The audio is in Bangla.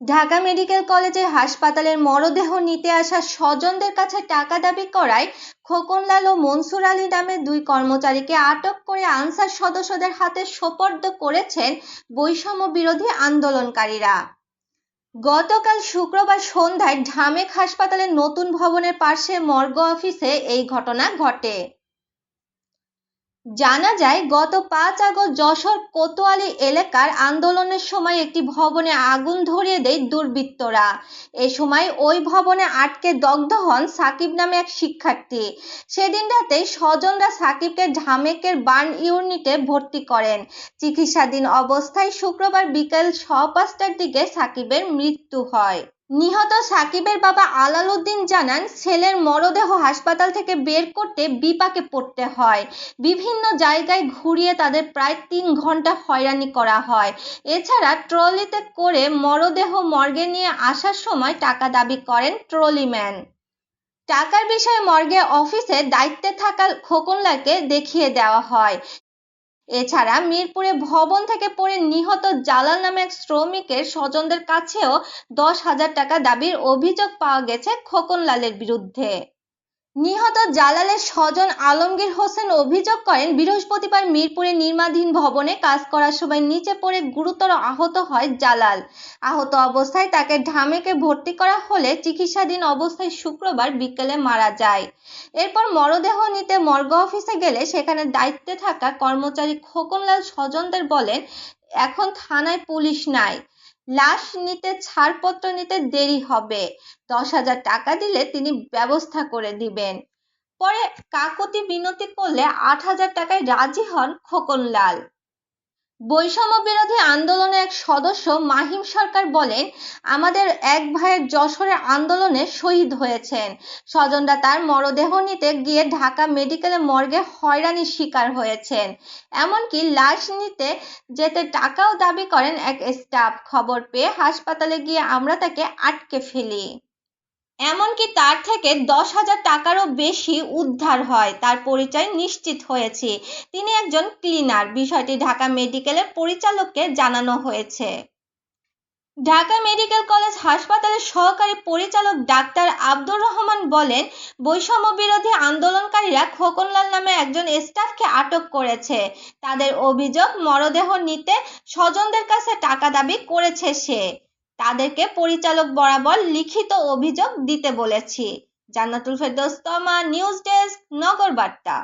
ঢাকা মেডিকেল কলেজের হাসপাতালের মরদেহ নিতে আসা স্বজনদের কাছে টাকা দাবি করায় খোকনলাল ও মনসুর আলী নামে দুই কর্মচারীকে আটক করে আনসার সদস্যদের হাতে সোপর্দ করেছেন বৈষম্য বিরোধী আন্দোলনকারীরা। গতকাল শুক্রবার সন্ধ্যায় ঢামেক হাসপাতালের নতুন ভবনের পাশে মর্গ অফিসে এই ঘটনা ঘটে। জানা যায়, গত পাঁচ আগস্ট যশোর কোতোয়ালি এলাকার আন্দোলনের সময় একটি ভবনে আগুন ধরিয়ে দেয় দুর্বৃত্তরা। এ সময় ওই ভবনে আটকে দগ্ধ হন সাকিব নামে এক শিক্ষার্থী। সেদিন রাতে স্বজনরা সাকিবকে ঢামেকের বার্ন ইউনিটে ভর্তি করেন। চিকিৎসাধীন অবস্থায় শুক্রবার বিকেল ছ পাঁচটার দিকে সাকিবের মৃত্যু হয়। নিহত সাকিবের বাবা আলাল উদ্দিন জানান, ছেলের মরদেহ হাসপাতাল থেকে বের করতে বিপাকে পড়তে হয়। বিভিন্ন জায়গায় ঘুরিয়ে তাদের প্রায় তিন ঘণ্টা হয়রানি করা হয়। এছাড়া ট্রলিতে করে মরদেহ মর্গে নিয়ে আসার সময় টাকা দাবি করেন ট্রলিম্যান। টাকার বিষয়ে মর্গে অফিসে দায়িত্বে থাকা খোকনলাকে দেখিয়ে দেওয়া হয়। এছাড়া মিরপুরে ভবন থেকে পড়ে নিহত জালাল নামে এক শ্রমিকের স্বজনদের কাছেও দশ হাজার টাকা দাবির অভিযোগ পাওয়া গেছে খোকন লালের বিরুদ্ধে। নিহত জালালের স্বজন আলমগীর হোসেন অভিযোগ করেন, বৃহস্পতিবার মিরপুরে নির্মাধীন ভবনে কাজ করার সময় নিচে পড়ে গুরুতর আহত হয় জালাল। আহত অবস্থায় তাকে ঢামেকে ভর্তি করা হলে চিকিৎসাধীন অবস্থায় শুক্রবার বিকেলে মারা যায়। এরপর মরদেহ নিতে মর্গ অফিসে গেলে সেখানে দায়িত্বে থাকা কর্মচারী খোকনলাল স্বজনদের বলেন, এখন থানায় পুলিশ নাই। লাশ নিতে, ছাড়পত্র নিতে দেরি হবে। দশ হাজার টাকা দিলে তিনি ব্যবস্থা করে দিবেন। পরে কাকতি মিনতি করলে আট হাজার টাকায় রাজি হন খোকনলাল। বৈষম্য বিরোধী আন্দোলনের এক সদস্য মাহিম সরকার বলেন, আমাদের এক ভাইয়ের যশোরের আন্দোলনে শহীদ হয়েছেন। স্বজনরা তার মরদেহ নিতে গিয়ে ঢাকা মেডিকেলে মর্গে হয়রানির শিকার হয়েছেন। এমনকি লাশ নিতে যেতে টাকাও দাবি করেন এক স্টাফ। খবর পেয়ে হাসপাতালে গিয়ে আমরা তাকে আটকে ফেলি। এমনকি তার থেকে দশ হাজার টাকারও বেশি উদ্ধার হয়, তার পরিচয় নিশ্চিত হয়েছে। তিনি একজন ক্লিনার বিষয়টি ঢাকা মেডিকেলের পরিচালককে জানানো হয়েছে। ঢাকা মেডিকেল কলেজ হাসপাতালের সহকারী পরিচালক ডাক্তার আব্দুর রহমান বলেন, বৈষম্য বিরোধী আন্দোলনকারীরা খোকনলাল নামে একজন স্টাফকে আটক করেছে। তাদের অভিযোগ, মরদেহ নিতে স্বজনদের কাছে টাকা দাবি করেছে সে। তাদেরকে পরিচালক বরাবর লিখিত অভিযোগ দিতে বলেছি। জান্নাতুল ফেরদৌস তমা নিউজ ডেস্ক নগর বার্তা